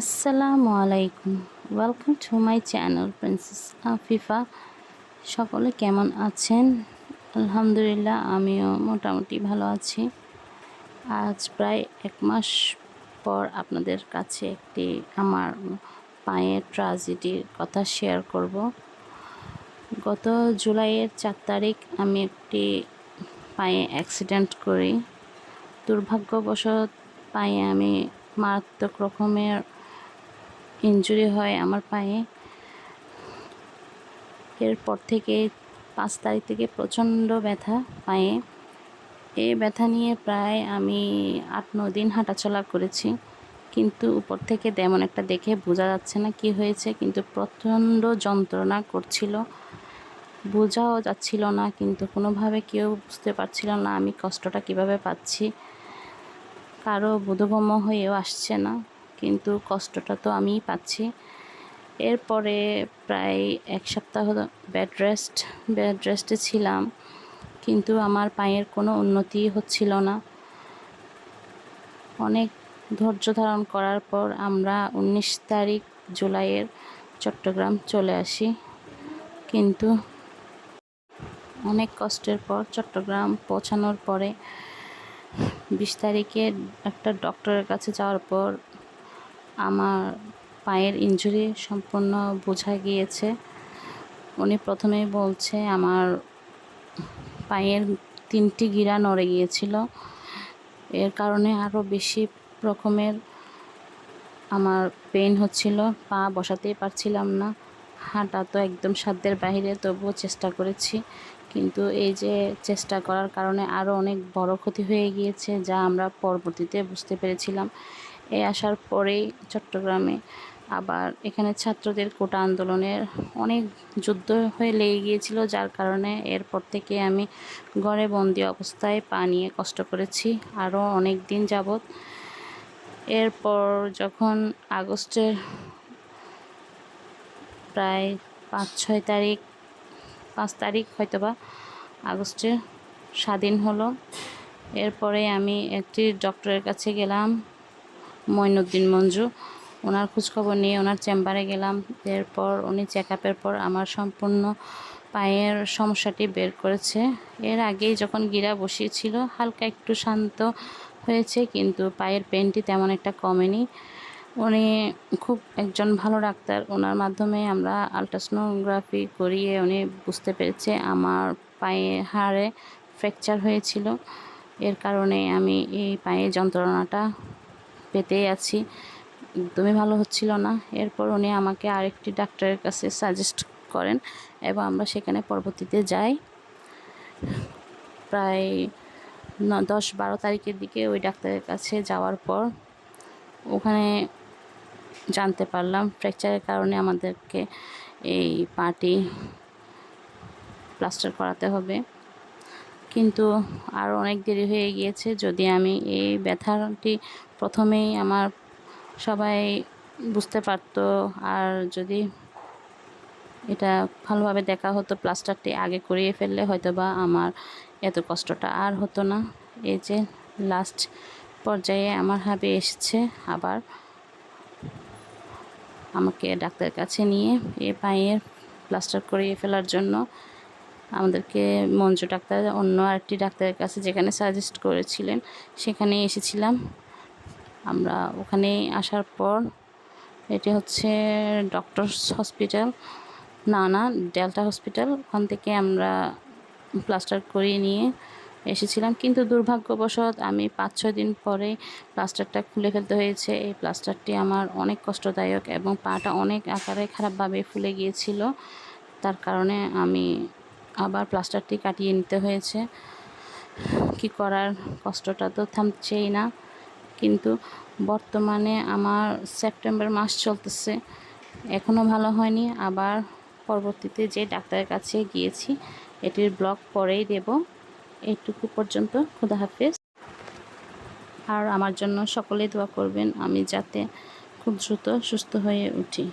আসসালামু আলাইকুম। Welcome to my channel princess Afifa সকলে কেমন আছেন? আলহামদুলিল্লাহ, আমিও মোটামুটি ভালো আছি। আজ প্রায় এক মাস পর আপনাদের কাছে একটি আমার পায়ের ট্রাজেডির কথা শেয়ার করব। গত জুলাইয়ের চার তারিখ আমি একটি পায়ে অ্যাক্সিডেন্ট করি। দুর্ভাগ্যবশত পায়ে আমি মারাত্মক রকমের ইঞ্জুরি হয় আমার পায়ে। এরপর থেকে পাঁচ তারিখ থেকে প্রচণ্ড ব্যথা পায়ে। এই ব্যথা নিয়ে প্রায় আমি আট, ন দিন হাঁটাচলা করেছি। কিন্তু উপর থেকে তেমন একটা দেখে বোঝা যাচ্ছে না কি হয়েছে। কিন্তু প্রচণ্ড যন্ত্রণা করছিল। বোঝাও যাচ্ছিল না, কিন্তু কোনোভাবে কেউ বুঝতে পারছিল না আমি কষ্টটা কীভাবে পাচ্ছি। কারও বোধগম্য হয়েও আসছে না। কিন্তু কষ্টটা তো আমি পাচ্ছি। এরপরে প্রায় এক সপ্তাহ বেড রেস্ট বেড রেস্টে ছিলাম, কিন্তু আমার পায়ের কোনো উন্নতি হচ্ছিল না। অনেক ধৈর্য ধারণ করার পর আমরা উনিশ তারিখ জুলাইয়ের চট্টগ্রাম চলে আসি। কিন্তু অনেক কষ্টের পর চট্টগ্রাম পৌঁছানোর পরে বিশ তারিখে একটা ডক্টরের কাছে যাওয়ার পর আমার পায়ের ইঞ্জুরি সম্পূর্ণ বোঝা গিয়েছে। উনি প্রথমেই বলছে, আমার পায়ের তিনটি গিরা নড়ে গিয়েছিল। এর কারণে আরও বেশি রকমের আমার পেন হচ্ছিল। পা বসাতেই পারছিলাম না। হাঁটা তো একদম সাধ্যের বাহিরে, তবুও চেষ্টা করেছি। কিন্তু এই যে চেষ্টা করার কারণে আরও অনেক বড় ক্ষতি হয়ে গিয়েছে, যা আমরা পরবর্তীতে বুঝতে পেরেছিলাম। এই আসার পরেই চট্টগ্রামে আবার এখানে ছাত্রদের কোটা আন্দোলনের অনেক যুদ্ধ হয়ে লেগে গিয়েছিল, যার কারণে এরপর থেকে আমি ঘরে বন্দি অবস্থায় পা নিয়ে কষ্ট করেছি আরও অনেক দিন যাবৎ। এরপর যখন আগস্টের প্রায় পাঁচ, ছয় তারিখ, পাঁচ তারিখ হয়তোবা আগস্টে স্বাধীন হলো। এরপরে আমি একটি ডক্টরের কাছে গেলাম মঈনুদ্দিন মঞ্জু। ওনার খোঁজখবর নিয়ে ওনার চেম্বারে গেলাম। এরপর উনি চেক আপের পর আমার সম্পূর্ণ পায়ের সমস্যাটি বের করেছে। এর আগেই যখন গিরা বসিয়েছিল, হালকা একটু শান্ত হয়েছে, কিন্তু পায়ের পেনটি তেমন একটা কমেনি। উনি খুব একজন ভালো ডাক্তার। ওনার মাধ্যমে আমরা আলট্রাসোনোগ্রাফি করিয়ে উনি বুঝতে পেরেছে আমার পায়ে হাড়ে ফ্র্যাকচার হয়েছিল। এর কারণে আমি এই পায়ে যন্ত্রণাটা পেতেই আছি। একদমই ভালো হচ্ছিল না। এরপর উনি আমাকে আরেকটি ডাক্তারের কাছে সাজেস্ট করেন এবং আমরা সেখানে পরবর্তীতে যাই। প্রায় দশ বারো তারিখের দিকে ওই ডাক্তারের কাছে যাওয়ার পর ওখানে জানতে পারলাম ফ্র্যাকচারের কারণে আমাদেরকে এই পাটি প্লাস্টার করাতে হবে। কিন্তু আরও অনেক দেরি হয়ে গিয়েছে। যদি আমি এই ব্যথাটি প্রথমেই আমার সবাই বুঝতে পারতো, আর যদি এটা ভালোভাবে দেখা হতো, প্লাস্টারটি আগে করিয়ে ফেললে হয়তো বা আমার এত কষ্টটা আর হতো না। এই যে লাস্ট পর্যায়ে আমার হাবে এসেছে আবার আমাকে ডাক্তারের কাছে নিয়ে এ পায়ের প্লাস্টার করিয়ে ফেলার জন্য। আমাদেরকে মঞ্জু ডাক্তার, অন্য আরেকটি ডাক্তারের কাছে যেখানে সাজেস্ট করেছিলেন, সেখানে এসেছিলাম। আমরা ওখানে আসার পর এটি হচ্ছে ডক্টরস হসপিটাল না না ডেল্টা হসপিটাল ওখান থেকে আমরা প্লাস্টার করিয়ে নিয়ে এসেছিলাম। কিন্তু দুর্ভাগ্যবশত আমি পাঁচ, ছয় দিন পরে প্লাস্টারটা খুলে ফেলতে হয়েছে। এই প্লাস্টারটি আমার অনেক কষ্টদায়ক এবং পাটা অনেক আকারে খারাপভাবে ফুলে গিয়েছিল। তার কারণে আমি আবার প্লাস্টারটি কাটিয়ে নিতে হয়েছে। কি করার? কষ্টটা তো থামছেই না। কিন্তু বর্তমানে আমার সেপ্টেম্বর মাস চলতেছে। এখনও ভালো হয়নি। আবার পরবর্তীতে যে ডাক্তারের কাছে গিয়েছি, এটির ব্লগ পরেই দেব। এইটুকু পর্যন্ত খুদা হাফেজ। আর আমার জন্য সকলেই দোয়া করবেন। আমি যাতে খুব দ্রুত সুস্থ হয়ে উঠি।